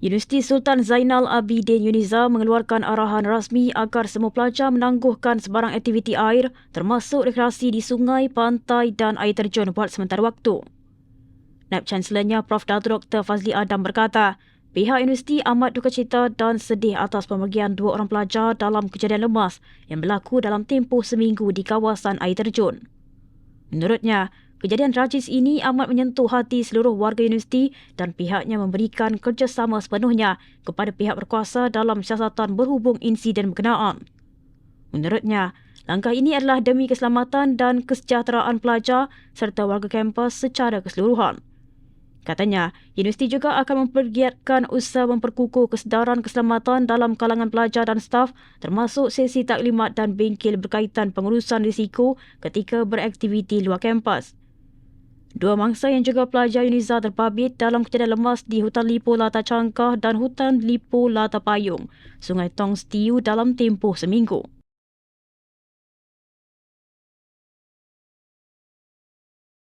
Universiti Sultan Zainal Abidin Uniza mengeluarkan arahan rasmi agar semua pelajar menangguhkan sebarang aktiviti air termasuk rekreasi di sungai, pantai dan air terjun buat sementara waktu. Naib Chancellernya Prof. Dato Dr. Fazli Adam berkata, pihak universiti amat duka cita dan sedih atas pemergian dua orang pelajar dalam kejadian lemas yang berlaku dalam tempoh seminggu di kawasan air terjun. Menurutnya, Kejadian tragis ini amat menyentuh hati seluruh warga universiti dan pihaknya memberikan kerjasama sepenuhnya kepada pihak berkuasa dalam siasatan berhubung insiden berkenaan. Menurutnya, langkah ini adalah demi keselamatan dan kesejahteraan pelajar serta warga kampus secara keseluruhan. Katanya, universiti juga akan mempergiatkan usaha memperkukuh kesedaran keselamatan dalam kalangan pelajar dan staf termasuk sesi taklimat dan bengkel berkaitan pengurusan risiko ketika beraktiviti luar kampus. Dua mangsa yang juga pelajar Uniza terpabit dalam kejadian lemas di Hutan Lipo Lata Cangkah dan Hutan Lipo Lata Payung, Sungai Tong Stiu dalam tempoh seminggu.